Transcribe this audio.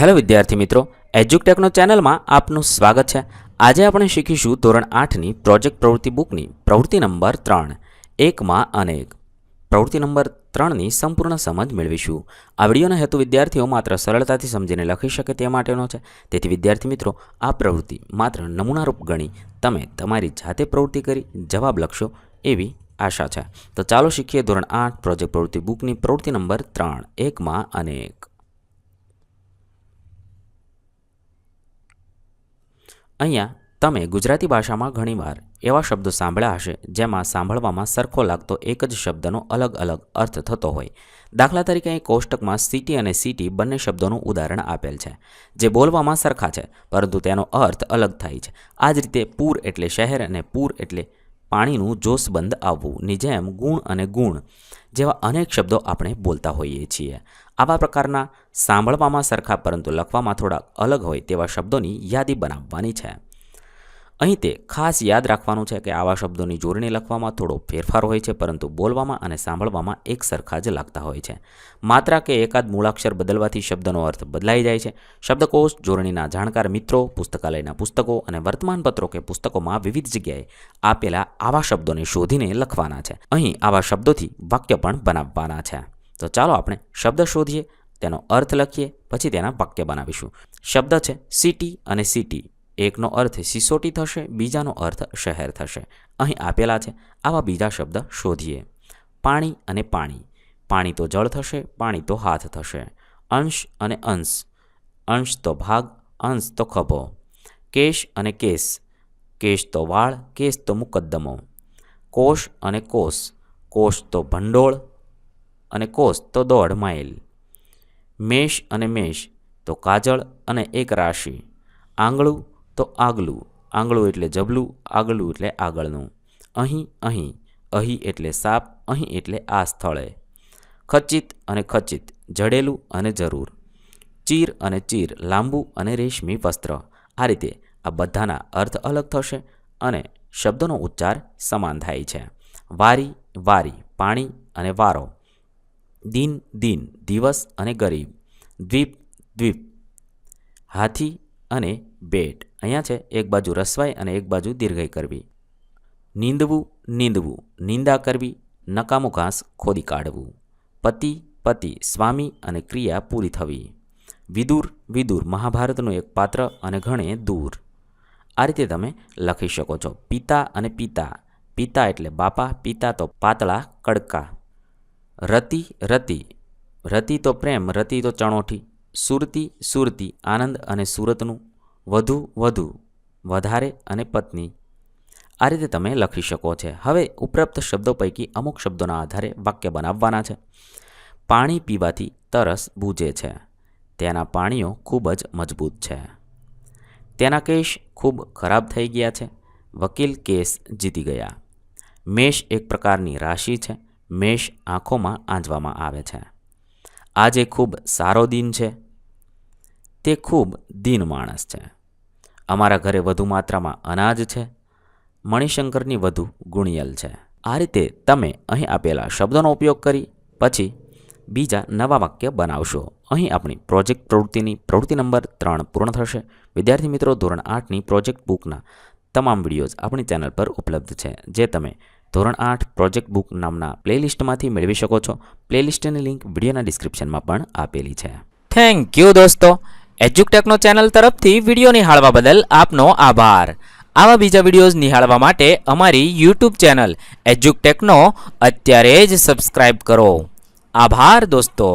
Hello વિદ્યાર્થી મિત્રો, એજ્યુકટેકનો ચેનલમાં આપનું સ્વાગત છે. આજે આપણે શીખીશું ધોરણ આઠની પ્રોજેક્ટ પ્રવૃત્તિ બુકની પ્રવૃત્તિ નંબર ત્રણ, એકમાં અનેક. પ્રવૃત્તિ નંબર ત્રણની સંપૂર્ણ સમજ મેળવીશું. આ વિડીયોનો હેતુ વિદ્યાર્થીઓ માત્ર સરળતાથી સમજીને લખી શકે તે માટેનો છે. તેથી વિદ્યાર્થી મિત્રો, આ પ્રવૃત્તિ માત્ર નમૂનારૂપ ગણી તમે તમારી જાતે પ્રવૃત્તિ કરી જવાબ લખશો એવી આશા છે. તો ચાલો શીખીએ ધોરણ આઠ પ્રોજેક્ટ પ્રવૃત્તિ બુકની પ્રવૃત્તિ નંબર ત્રણ, એકમાં અનેક. અહીંયા તમે ગુજરાતી ભાષામાં ઘણીવાર એવા શબ્દો સાંભળ્યા હશે, જેમાં સાંભળવામાં સરખો લાગતો એક જ શબ્દનો અલગ અલગ અર્થ થતો હોય. દાખલા તરીકે અહીં કોષ્ટકમાં સિટી અને સિટી બંને શબ્દોનું ઉદાહરણ આપેલ છે, જે બોલવામાં સરખા છે, પરંતુ તેનો અર્થ અલગ થાય છે. આ જ રીતે પૂર એટલે શહેર અને પૂર એટલે પાણીનું જોશબંધ આવવું ની જેમ ગુણ અને ગુણ જેવા અનેક શબ્દો આપણે બોલતા હોઈએ છીએ. આવા પ્રકારના સાંભળવામાં સરખા, પરંતુ લખવામાં થોડા અલગ હોય તેવા શબ્દોની યાદી બનાવવાની છે. અહીં તે ખાસ યાદ રાખવાનું છે કે આવા શબ્દોની જોડણી લખવામાં થોડો ફેરફાર હોય છે, પરંતુ બોલવામાં અને સાંભળવામાં એક સરખા જ લાગતા હોય છે. માત્ર કે એકાદ મૂળાક્ષર બદલવાથી શબ્દનો અર્થ બદલાઈ જાય છે. શબ્દકોશ, જોડણીના જાણકાર મિત્રો, પુસ્તકાલયના પુસ્તકો અને વર્તમાનપત્રો કે પુસ્તકોમાં વિવિધ જગ્યાએ આપેલા આવા શબ્દોને શોધીને લખવાના છે. અહીં આવા શબ્દોથી વાક્ય પણ બનાવવાના છે. તો ચાલો આપણે શબ્દ શોધીએ, તેનો અર્થ લખીએ, પછી તેના વાક્ય બનાવીશું. શબ્દ છે સિટી અને સિટી એકનો અર્થ સિસોટી થશે, બીજાનો અર્થ શહેર થશે. અહીં આપેલા છે, આવા બીજા શબ્દ શોધીએ. પાણી અને પાણી. પાણી તો જળ થશે, પાણી તો હાથ થશે. અંશ અને અંશ. અંશ તો ભાગ, અંશ તો ખભો. કેશ અને કેસ. કેશ તો વાળ કેસ તો મુકદ્દમો. કોષ અને કોષ. કોષ તો ભંડોળ અને કોષ તો દોઢ માઇલ. મેષ અને મેષ તો કાજળ અને એક રાશિ. આંગળું તો આગલું. આંગળું એટલે જબલું, આગલું એટલે આગળનું. અહીં અહીં. અહીં એટલે સાપ, અહીં એટલે આ સ્થળે. ખચિત અને ખચિત, જડેલું અને જરૂર. ચીર અને ચીર, લાંબુ અને રેશમી વસ્ત્ર. આ રીતે આ બધાના અર્થ અલગ થશે અને શબ્દોનો ઉચ્ચાર સમાન થાય છે. વારી વારી, પાણી અને વારો. દિન દિન, દિવસ અને ગરીબ. દ્વીપ દ્વીપ. હાથી અને બેટ. અહીંયા છે, એક બાજુ રસવાઈ અને એક બાજુ દીર્ઘઈ કરવી. નીંદવું નીંદવું. નિંદા કરવી, નકામું ઘાસ ખોદી કાઢવું. પતિ પતિ, સ્વામી અને ક્રિયા પૂરી થવી. વિદુર વિદુર, મહાભારતનું એક પાત્ર અને ઘણે દૂર. આ રીતે તમે લખી શકો છો, પિતા અને પિતા. પિતા એટલે બાપા, પિતા તો પાતળા, કડકા. રતિ રતિ. રતિ તો પ્રેમ, રતિ તો ચણોઠી. સુરતી સુરતી, આનંદ અને સુરતનું વધુ વધુ, વધારે અને પત્ની. આ રીતે તમે લખી શકો છો. હવે ઉપરોક્ત શબ્દો પૈકી અમુક શબ્દોના આધારે વાક્ય બનાવવાના છે. પાણી પીવાથી તરસ બૂજે છે. તેના પાણીઓ ખૂબ જ મજબૂત છે. તેના કેસ ખૂબ ખરાબ થઈ ગયા છે. વકીલ કેસ જીતી ગયા. મેષ એક પ્રકારની રાશિ છે. મેષ આંખોમાં આંજવામાં આવે છે. આજે ખૂબ સારો દિન છે. તે ખૂબ દિન માણસ છે. અમારા ઘરે વધુ માત્રામાં અનાજ છે. મણિશંકરની વધુ ગુણિયલ છે. આ રીતે તમે અહીં આપેલા શબ્દોનો ઉપયોગ કરી, પછી બીજા નવા વાક્ય બનાવશો. અહીં આપણી પ્રોજેક્ટ પ્રવૃત્તિની પ્રવૃત્તિ નંબર ત્રણ પૂર્ણ થશે. વિદ્યાર્થી મિત્રો, ધોરણ આઠની પ્રોજેક્ટ બુકના તમામ વિડીયોઝ આપણી ચેનલ પર ઉપલબ્ધ છે, જે તમે ધોરણ આઠ પ્રોજેક્ટ બુક નામના પ્લેલિસ્ટમાંથી મેળવી શકો છો. પ્લેલિસ્ટની લિંક વિડીયોના ડિસ્ક્રિપ્શનમાં પણ આપેલી છે. થેન્ક યુ દોસ્તો. એજ્યુકટેકનો ચેનલ તરફથી વીડિયો નિહાળવા બદલ આપનો આભાર. આવા બીજા વિડીયોઝ નિહાળવા માટે અમારી યુટ્યુબ ચેનલ એજ્યુકટેકનો અત્યારે જ સબસ્ક્રાઇબ કરો. આભાર દોસ્તો.